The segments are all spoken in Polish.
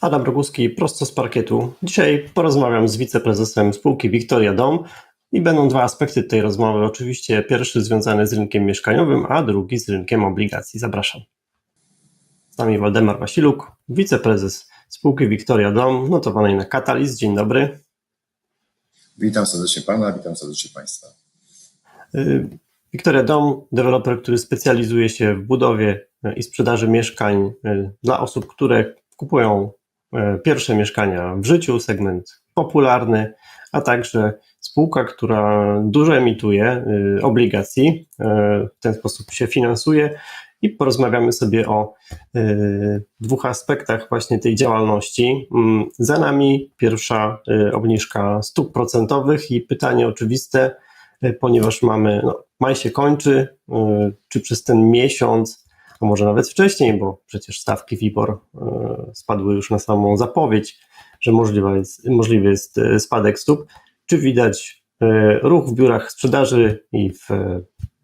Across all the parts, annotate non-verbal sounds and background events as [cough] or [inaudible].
Adam Roguski, prosto z parkietu. Dzisiaj porozmawiam z wiceprezesem spółki Victoria Dom i będą dwa aspekty tej rozmowy. Oczywiście pierwszy związany z rynkiem mieszkaniowym, a drugi z rynkiem obligacji. Zapraszam. Z nami Waldemar Wasiluk, wiceprezes spółki Victoria Dom, notowanej na Kataliz. Dzień dobry. Witam serdecznie Pana, witam serdecznie Państwa. Y, Victoria Dom, deweloper, który specjalizuje się w budowie i sprzedaży mieszkań y, dla osób, które kupują y, pierwsze mieszkania w życiu, segment popularny, a także spółka, która dużo emituje obligacji, w ten sposób się finansuje i porozmawiamy sobie o dwóch aspektach właśnie tej działalności. Mm, za nami pierwsza obniżka stóp procentowych i pytanie oczywiste, ponieważ mamy, no, maj się kończy, czy przez ten miesiąc, a może nawet wcześniej, bo przecież stawki WIBOR spadły już na samą zapowiedź, że możliwy jest, możliwy jest spadek stóp, czy widać ruch w biurach sprzedaży i w,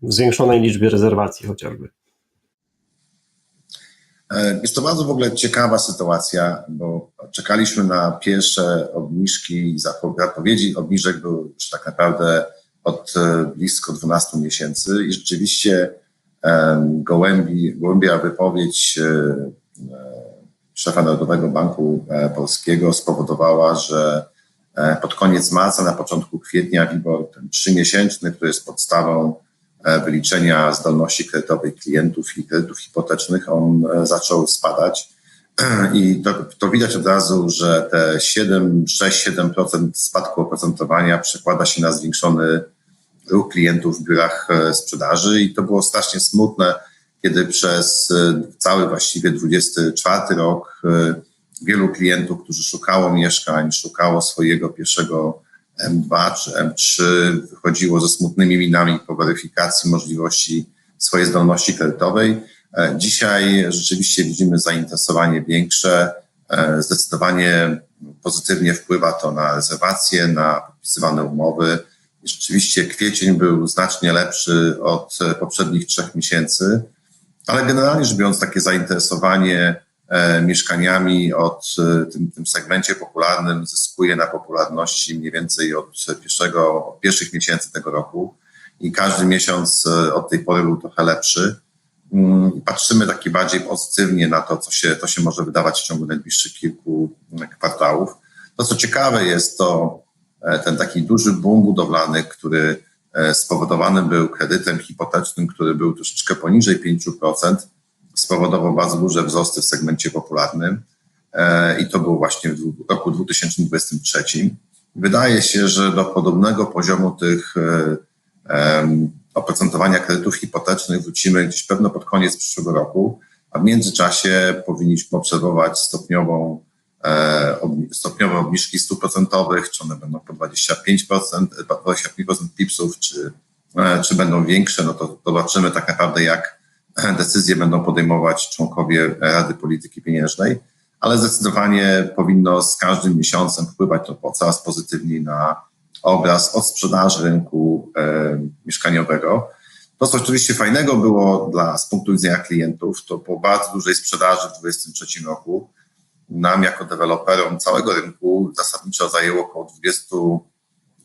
zwiększonej liczbie rezerwacji chociażby? Jest to bardzo w ogóle ciekawa sytuacja, bo czekaliśmy na pierwsze obniżki zapowiedzi obniżek były już tak naprawdę od blisko 12 miesięcy i rzeczywiście gołębi, gołębia wypowiedź szefa Narodowego Banku Polskiego spowodowała, że pod koniec marca, na początku kwietnia WIBOR ten trzymiesięczny, który jest podstawą wyliczenia zdolności kredytowej klientów i kredytów hipotecznych, on zaczął spadać. [clears throat] I to, to widać od razu, że te 7, 6, 7% spadku oprocentowania przekłada się na zwiększony ruch klientów w biurach sprzedaży i to było strasznie smutne, kiedy przez cały właściwie 24 rok wielu klientów, którzy szukało mieszkań, szukało swojego pierwszego M2 czy M3, wychodziło ze smutnymi minami po weryfikacji możliwości swojej zdolności kredytowej. Dzisiaj rzeczywiście widzimy zainteresowanie większe. Zdecydowanie pozytywnie wpływa to na rezerwacje, na podpisywane umowy. Rzeczywiście kwiecień był znacznie lepszy od poprzednich trzech miesięcy, ale generalnie rzecz biorąc, takie zainteresowanie mieszkaniami od tym, tym segmencie popularnym zyskuje na popularności mniej więcej od, pierwszego, od pierwszych miesięcy tego roku i każdy miesiąc od tej pory był trochę lepszy. Patrzymy taki bardziej pozytywnie na to, co się, to się może wydawać w ciągu najbliższych kilku kwartałów. To, co ciekawe jest, to ten taki duży boom budowlany, który spowodowany był kredytem hipotecznym, który był troszeczkę poniżej 5%, spowodował bardzo duże wzrosty w segmencie popularnym i to było właśnie w roku 2023. Wydaje się, że do podobnego poziomu tych oprocentowania kredytów hipotecznych wrócimy gdzieś pewno pod koniec przyszłego roku, a w międzyczasie powinniśmy obserwować stopniową, stopniowe obniżki stóp procentowych, czy one będą po 25%, 25% pipsów, czy, czy będą większe, no to zobaczymy tak naprawdę jak [laughs] decyzje będą podejmować członkowie Rady Polityki Pieniężnej, ale zdecydowanie powinno z każdym miesiącem wpływać to coraz pozytywniej na obraz od sprzedaży rynku e, mieszkaniowego. To, co oczywiście fajnego było dla, z punktu widzenia klientów, to po bardzo dużej sprzedaży w 2023 roku nam jako deweloperom całego rynku zasadniczo zajęło około 20,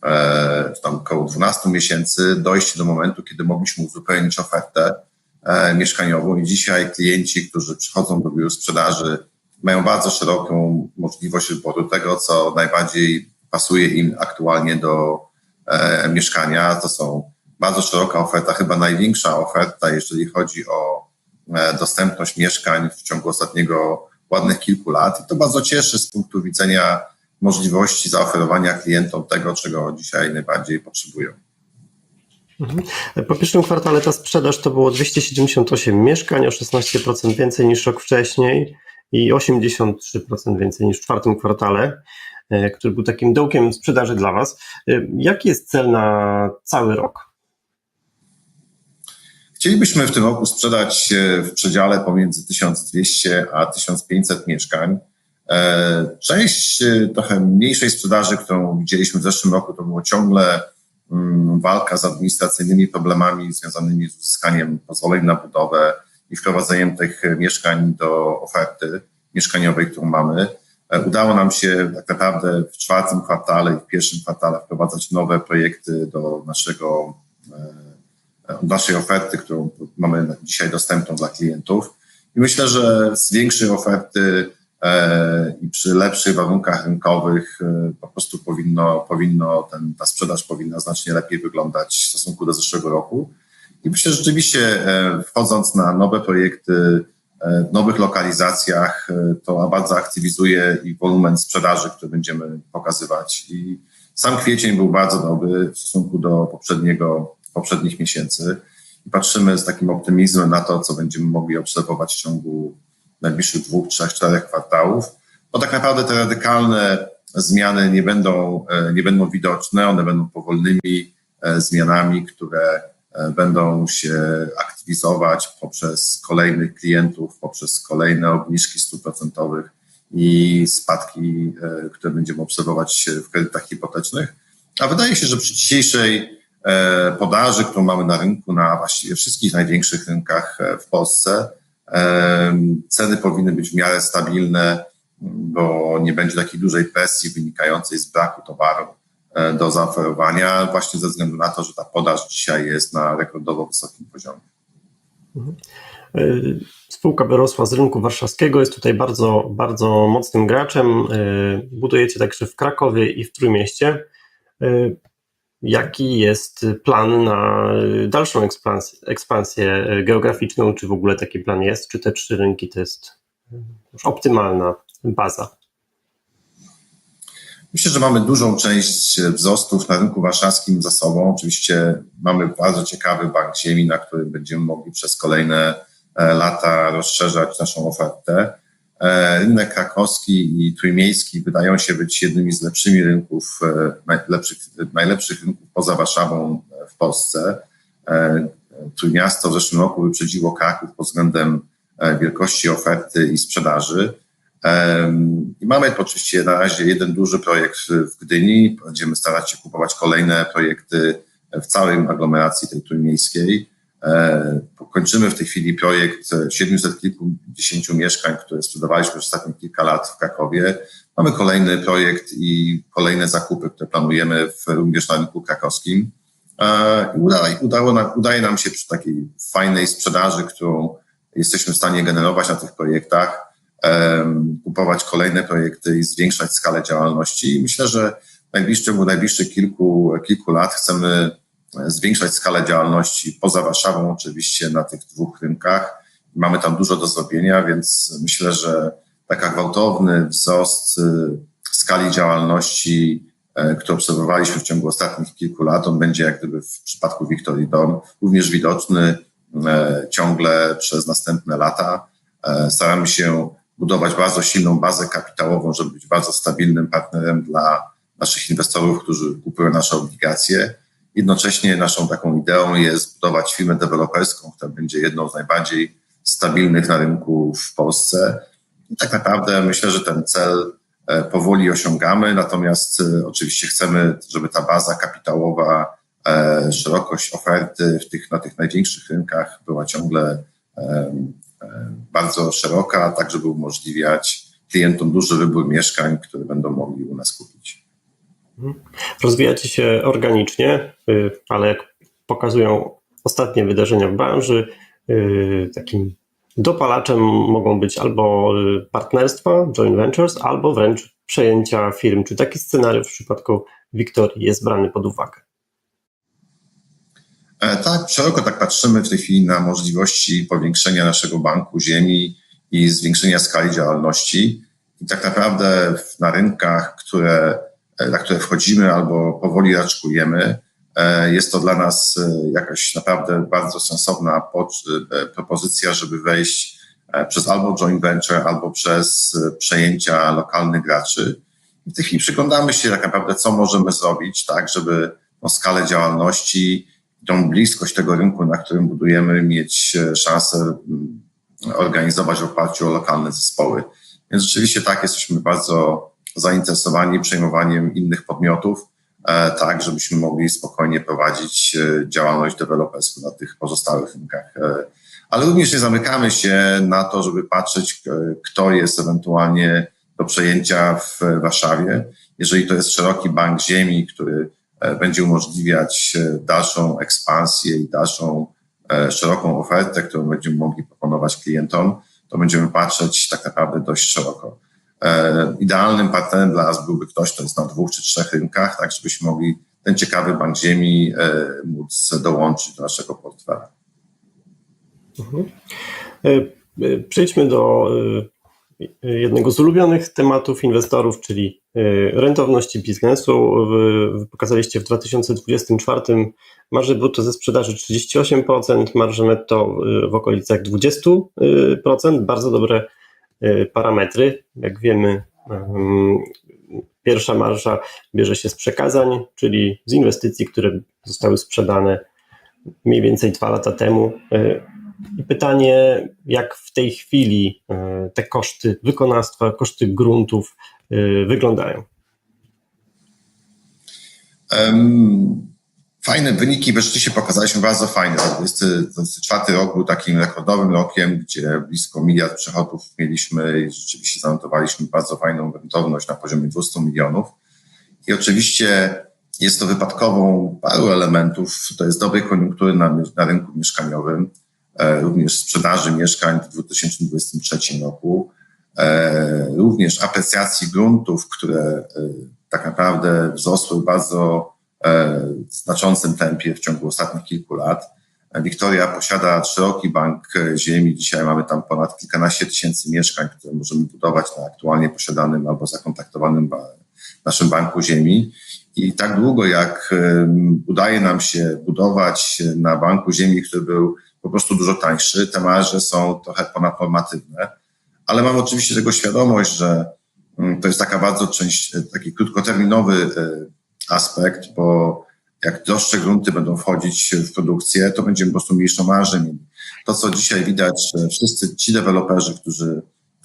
e, tam około 12 miesięcy dojście do momentu, kiedy mogliśmy uzupełnić ofertę e, mieszkaniową i dzisiaj klienci, którzy przychodzą do biur sprzedaży, mają bardzo szeroką możliwość wyboru tego, co najbardziej pasuje im aktualnie do e, mieszkania. To są bardzo szeroka oferta, chyba największa oferta, jeżeli chodzi o dostępność mieszkań w ciągu ostatniego ładnych kilku lat. I to bardzo cieszy z punktu widzenia możliwości zaoferowania klientom tego, czego dzisiaj najbardziej potrzebują. Mhm. Po pierwszym kwartale ta sprzedaż to było 278 mieszkań, o 16% więcej niż rok wcześniej i 83% więcej niż w czwartym kwartale. E, który był takim dołkiem sprzedaży dla Was. E, jaki jest cel na cały rok? Chcielibyśmy w tym roku sprzedać w przedziale pomiędzy 1200 a 1500 mieszkań. E, część trochę mniejszej sprzedaży, którą widzieliśmy w zeszłym roku, to było ciągle mm, walka z administracyjnymi problemami związanymi z uzyskaniem pozwoleń na budowę i wprowadzeniem tych mieszkań do oferty mieszkaniowej, którą mamy. Udało nam się tak naprawdę w czwartym kwartale i w pierwszym kwartale wprowadzać nowe projekty do naszego, naszej oferty, którą mamy dzisiaj dostępną dla klientów. I myślę, że z większej oferty i przy lepszych warunkach rynkowych po prostu powinno, powinno ten, ta sprzedaż powinna znacznie lepiej wyglądać w stosunku do zeszłego roku. I myślę, że rzeczywiście wchodząc na nowe projekty, w nowych lokalizacjach, to bardzo aktywizuje i wolumen sprzedaży, który będziemy pokazywać. I sam kwiecień był bardzo dobry w stosunku do poprzedniego, poprzednich miesięcy. I patrzymy z takim optymizmem na to, co będziemy mogli obserwować w ciągu najbliższych dwóch, trzech, czterech kwartałów. Bo tak naprawdę te radykalne zmiany nie będą, nie będą widoczne, one będą powolnymi zmianami, które będą się aktywizować poprzez kolejnych klientów, poprzez kolejne obniżki stóp procentowych i spadki, które będziemy obserwować w kredytach hipotecznych. A wydaje się, że przy dzisiejszej podaży, którą mamy na rynku, na właściwie wszystkich największych rynkach w Polsce, ceny powinny być w miarę stabilne, bo nie będzie takiej dużej presji wynikającej z braku towaru do zaoferowania, właśnie ze względu na to, że ta podaż dzisiaj jest na rekordowo wysokim poziomie. Spółka wyrosła z rynku warszawskiego, jest tutaj bardzo, bardzo mocnym graczem. Budujecie także w Krakowie i w Trójmieście. Jaki jest plan na dalszą ekspansję, ekspansję geograficzną? Czy w ogóle taki plan jest? Czy te trzy rynki to jest już optymalna baza? Myślę, że mamy dużą część wzrostów na rynku warszawskim za sobą. Oczywiście mamy bardzo ciekawy bank ziemi, na którym będziemy mogli przez kolejne lata rozszerzać naszą ofertę. Rynek krakowski i trójmiejski wydają się być jednymi z lepszymi rynków, najlepszych, najlepszych rynków poza Warszawą w Polsce. Trójmiasto w zeszłym roku wyprzedziło Kraków pod względem wielkości oferty i sprzedaży. I mamy oczywiście na razie jeden duży projekt w Gdyni. Będziemy starać się kupować kolejne projekty w całej aglomeracji tej trójmiejskiej. Kończymy w tej chwili projekt 700 kilkudziesięciu mieszkań, które sprzedawaliśmy przez ostatnie kilka lat w Krakowie. Mamy kolejny projekt i kolejne zakupy, które planujemy w, również na rynku krakowskim. I udało nam, udaje nam się przy takiej fajnej sprzedaży, którą jesteśmy w stanie generować na tych projektach, kupować kolejne projekty i zwiększać skalę działalności. I myślę, że w najbliższym, w najbliższych kilku, kilku lat chcemy zwiększać skalę działalności poza Warszawą, oczywiście na tych dwóch rynkach. Mamy tam dużo do zrobienia, więc myślę, że taka gwałtowny wzrost skali działalności, który obserwowaliśmy w ciągu ostatnich kilku lat, on będzie jak gdyby w przypadku Victory Dom również widoczny ciągle przez następne lata. Staramy się budować bardzo silną bazę kapitałową, żeby być bardzo stabilnym partnerem dla naszych inwestorów, którzy kupują nasze obligacje. Jednocześnie naszą taką ideą jest budować firmę deweloperską, która będzie jedną z najbardziej stabilnych na rynku w Polsce. I tak naprawdę myślę, że ten cel powoli osiągamy, natomiast oczywiście chcemy, żeby ta baza kapitałowa, szerokość oferty w tych, na tych największych rynkach była ciągle bardzo szeroka, tak żeby umożliwiać klientom duży wybór mieszkań, które będą mogli u nas kupić. Rozwijacie się organicznie, ale jak pokazują ostatnie wydarzenia w branży, takim dopalaczem mogą być albo partnerstwa, joint ventures, albo wręcz przejęcia firm. Czy taki scenariusz w przypadku Wiktorii jest brany pod uwagę? Tak, szeroko tak patrzymy w tej chwili na możliwości powiększenia naszego banku ziemi i zwiększenia skali działalności. I tak naprawdę na rynkach, które, na które wchodzimy albo powoli raczkujemy, jest to dla nas jakaś naprawdę bardzo sensowna propozycja, żeby wejść przez albo joint venture, albo przez przejęcia lokalnych graczy. I w tej chwili przyglądamy się tak naprawdę, co możemy zrobić, tak, żeby no, skalę działalności tą bliskość tego rynku, na którym budujemy, mieć szansę organizować w oparciu o lokalne zespoły. Więc rzeczywiście tak, jesteśmy bardzo zainteresowani przejmowaniem innych podmiotów, tak, żebyśmy mogli spokojnie prowadzić działalność deweloperską na tych pozostałych rynkach. Ale również nie zamykamy się na to, żeby patrzeć, kto jest ewentualnie do przejęcia w Warszawie. Jeżeli to jest szeroki bank ziemi, który e, będzie umożliwiać e, dalszą ekspansję i dalszą e, szeroką ofertę, którą będziemy mogli proponować klientom, to będziemy patrzeć tak naprawdę dość szeroko. Idealnym partnerem dla nas byłby ktoś, kto jest na dwóch czy trzech rynkach, tak żebyśmy mogli ten ciekawy bank ziemi móc dołączyć do naszego portfela. Mhm. Przejdźmy do jednego z ulubionych tematów inwestorów, czyli rentowności biznesu. Pokazaliście w 2024 marżę brutto ze sprzedaży 38%, marżę netto w okolicach 20%. Bardzo dobre parametry. Jak wiemy, pierwsza marża bierze się z przekazań, czyli z inwestycji, które zostały sprzedane mniej więcej dwa lata temu. I pytanie, jak w tej chwili te koszty wykonawstwa, koszty gruntów wyglądają? Fajne wyniki, bo rzeczywiście pokazaliśmy bardzo fajne. 2024 rok był takim rekordowym rokiem, gdzie blisko miliard przychodów mieliśmy i rzeczywiście zanotowaliśmy bardzo fajną rentowność na poziomie 200 milionów. I oczywiście jest to wypadkową paru elementów. To jest dobrej koniunktury na, na rynku mieszkaniowym E, również sprzedaży mieszkań w 2023 roku, e, również aprecjacji gruntów, które e, tak naprawdę wzrosły w bardzo znaczącym tempie w ciągu ostatnich kilku lat. Wiktoria posiada szeroki bank ziemi. Dzisiaj mamy tam ponad kilkanaście tysięcy mieszkań, które możemy budować na aktualnie posiadanym albo zakontaktowanym naszym banku ziemi. I tak długo, jak udaje nam się budować na banku ziemi, który był po prostu dużo tańszy, te marże są trochę ponadnormatywne, ale mam oczywiście tego świadomość, że mm, to jest taka bardzo część, taki krótkoterminowy e, aspekt, bo jak droższe grunty będą wchodzić w produkcję, to będziemy po prostu mniejszą marżę mieli. To, co dzisiaj widać, że wszyscy ci deweloperzy, którzy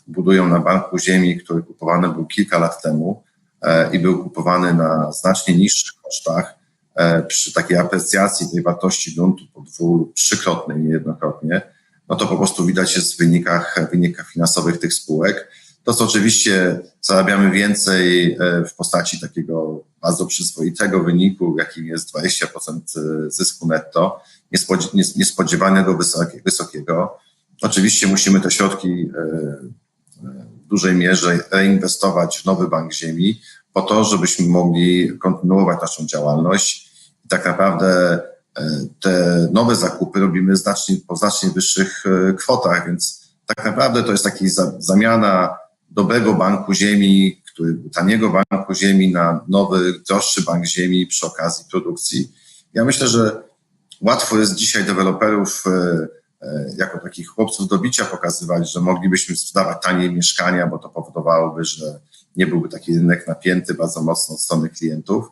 budują na banku ziemi, który kupowany był kilka lat temu e, i był kupowany na znacznie niższych kosztach, E, przy takiej aprecjacji tej wartości gruntu po dwu trzykrotnej niejednokrotnie, no to po prostu widać jest w wynikach, wynikach finansowych tych spółek. To, co oczywiście zarabiamy więcej e, w postaci takiego bardzo przyzwoitego wyniku, jakim jest 20% e, zysku netto, niespodziewanego wysokiego. Oczywiście musimy te środki w dużej mierze reinwestować w nowy bank ziemi, po to, żebyśmy mogli kontynuować naszą działalność. I tak naprawdę e, te nowe zakupy robimy znacznie, po znacznie wyższych e, kwotach, więc tak naprawdę to jest taka zamiana dobrego banku ziemi, który, taniego banku ziemi na nowy, droższy bank ziemi przy okazji produkcji. Ja myślę, że łatwo jest dzisiaj deweloperów e, jako takich chłopców do bicia pokazywać, że moglibyśmy sprzedawać taniej mieszkania, bo to powodowałoby, że nie byłby taki rynek napięty bardzo mocno od strony klientów.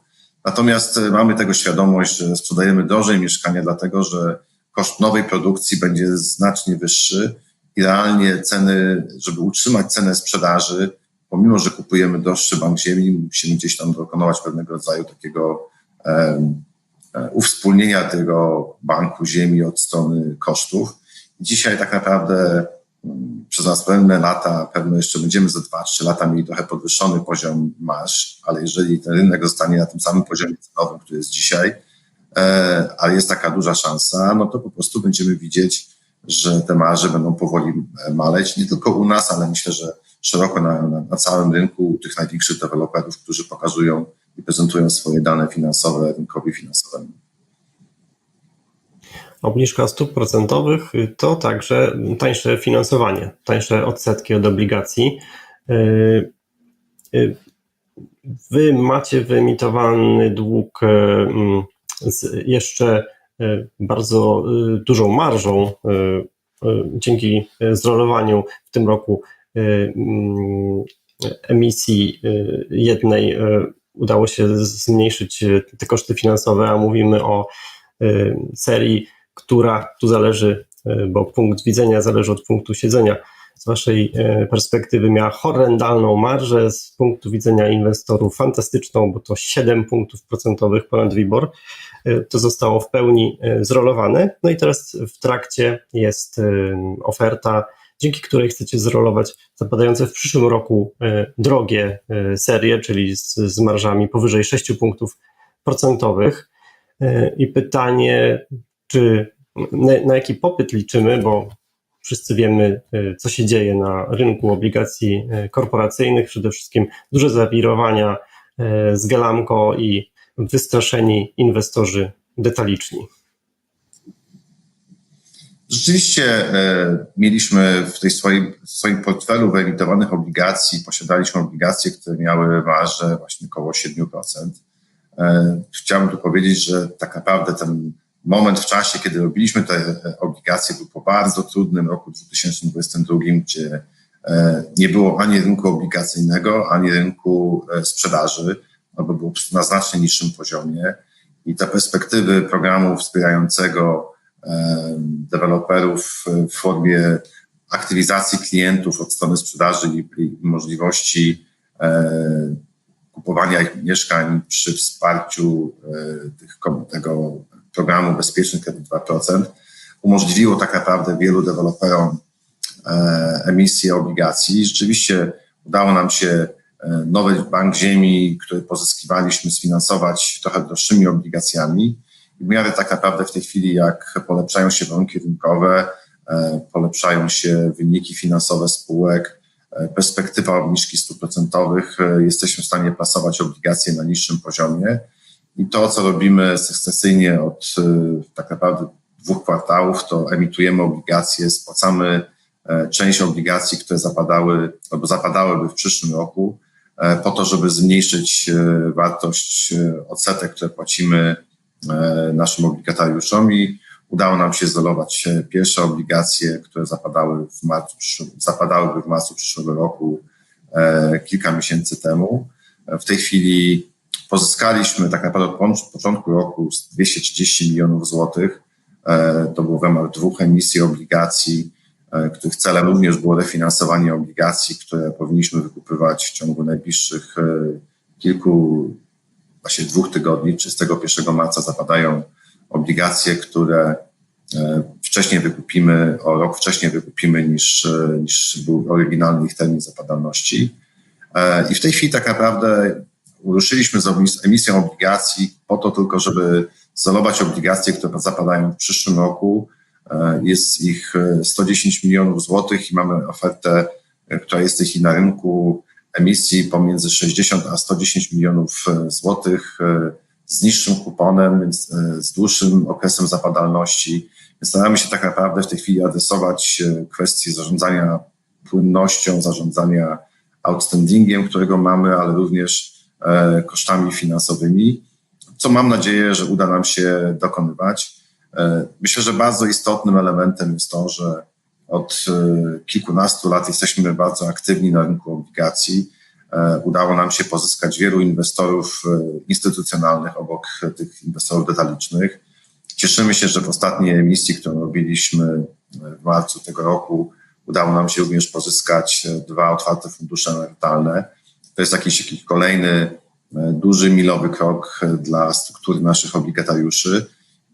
Natomiast e, mamy tego świadomość, że sprzedajemy drożej mieszkania, dlatego że koszt nowej produkcji będzie znacznie wyższy i realnie ceny, żeby utrzymać cenę sprzedaży, pomimo że kupujemy droższy bank ziemi, musimy gdzieś tam dokonywać pewnego rodzaju takiego um, uwspólnienia tego banku ziemi od strony kosztów. Dzisiaj tak naprawdę przez następne lata, pewno jeszcze będziemy za 2-3 lata mieli trochę podwyższony poziom marsz, ale jeżeli ten rynek zostanie na tym samym poziomie cenowym, który jest dzisiaj, e, ale jest taka duża szansa, no to po prostu będziemy widzieć, że te marże będą powoli e, maleć, nie tylko u nas, ale myślę, że szeroko na, na, na całym rynku tych największych deweloperów, którzy pokazują i prezentują swoje dane finansowe rynkowi finansowemu. Obniżka stóp procentowych to także tańsze finansowanie, tańsze odsetki od obligacji. Y, y, wy macie wyemitowany dług jeszcze bardzo dużą marżą dzięki zrolowaniu w tym roku emisji jednej udało się zmniejszyć te koszty finansowe, a mówimy o serii która tu zależy, e, bo punkt widzenia zależy od punktu siedzenia. Z Waszej e, perspektywy miała horrendalną marżę, z punktu widzenia inwestorów fantastyczną, bo to 7 punktów procentowych ponad WIBOR. E, to zostało w pełni zrolowane. No i teraz w trakcie jest oferta dzięki której chcecie zrolować zapadające w przyszłym roku e, drogie e, serie, czyli z, z marżami powyżej 6 punktów procentowych. E, I pytanie, czy na, na jaki popyt liczymy, bo wszyscy wiemy, e, co się dzieje na rynku obligacji e, korporacyjnych, przede wszystkim duże zawirowania e, z Gelamco i wystraszeni inwestorzy detaliczni. Rzeczywiście e, mieliśmy w tej swoim, w swoim portfelu wyemitowanych obligacji, posiadaliśmy obligacje, które miały marże właśnie około 7%. E, chciałbym tu powiedzieć, że tak naprawdę ten moment w czasie, kiedy robiliśmy te e, obligacje, był po bardzo trudnym roku 2022, gdzie e, nie było ani rynku obligacyjnego, ani rynku e, sprzedaży, albo było na znacznie niższym poziomie. I te perspektywy programu wspierającego deweloperów w formie aktywizacji klientów od strony sprzedaży i, możliwości kupowania ich mieszkań przy wsparciu tych, tego programu Bezpieczny Kredyt 2% umożliwiło tak naprawdę wielu deweloperom e, emisję obligacji. Rzeczywiście udało nam się e, nowy bank ziemi, który pozyskiwaliśmy, sfinansować trochę droższymi obligacjami. I w miarę tak naprawdę w tej chwili, jak polepszają się warunki rynkowe, e, polepszają się wyniki finansowe spółek, perspektywa obniżki stóp procentowych, jesteśmy w stanie plasować obligacje na niższym poziomie. I to, co robimy sukcesyjnie od e, tak naprawdę dwóch kwartałów, to emitujemy obligacje, spłacamy e, część obligacji, które zapadały albo zapadałyby w przyszłym roku, e, po to, żeby zmniejszyć e, wartość odsetek, które płacimy naszym obligatariuszom i udało nam się izolować pierwsze obligacje, które zapadały w marcu, zapadałyby w marcu przyszłego roku kilka miesięcy temu. W tej chwili pozyskaliśmy tak naprawdę od początku roku 230 milionów złotych. E, To było w ramach dwóch emisji obligacji, e, których celem również było refinansowanie obligacji, które powinniśmy wykupywać w ciągu najbliższych e, kilku, właśnie dwóch tygodni. 31 marca zapadają obligacje, które wcześniej wykupimy, o rok wcześniej wykupimy niż, niż był oryginalny ich termin zapadalności. I w tej chwili tak naprawdę ruszyliśmy z emisją obligacji po to tylko, żeby zalować obligacje, które zapadają w przyszłym roku. E, Jest ich e, 110 milionów złotych i mamy ofertę, e, która jest w tej chwili na rynku emisji pomiędzy 60 a 110 milionów e, złotych e, z niższym kuponem, więc e, z dłuższym okresem zapadalności. Staramy się tak naprawdę w tej chwili adresować e, kwestie zarządzania płynnością, zarządzania outstandingiem, którego mamy, ale również e, kosztami finansowymi, co mam nadzieję, że uda nam się dokonywać. E, Myślę, że bardzo istotnym elementem jest to, że od e, kilkunastu lat jesteśmy bardzo aktywni na rynku obligacji. E, Udało nam się pozyskać wielu inwestorów e, instytucjonalnych obok tych inwestorów detalicznych. Cieszymy się, że w ostatniej emisji, którą robiliśmy e, w marcu tego roku, udało nam się również pozyskać e, dwa otwarte fundusze emerytalne. To jest jakiś, jakiś kolejny e, duży milowy krok e, dla struktury naszych obligatariuszy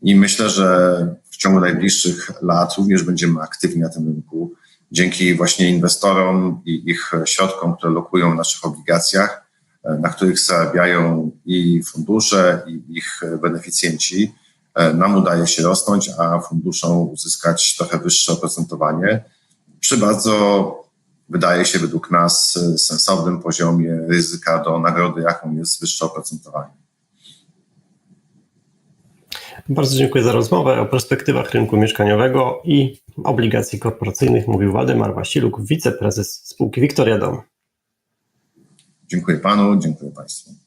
i myślę, że w ciągu najbliższych lat również będziemy aktywni na tym rynku. Dzięki właśnie inwestorom i ich środkom, które lokują w naszych obligacjach, e, na których zarabiają i fundusze, i ich beneficjenci, nam udaje się rosnąć, a funduszom uzyskać trochę wyższe oprocentowanie przy bardzo wydaje się według nas sensownym poziomie ryzyka do nagrody, jaką jest wyższe oprocentowanie. Bardzo dziękuję za rozmowę o perspektywach rynku mieszkaniowego i obligacji korporacyjnych. Mówił Waldemar Wasiluk, wiceprezes spółki Wiktoria Dom. Dziękuję panu, dziękuję państwu.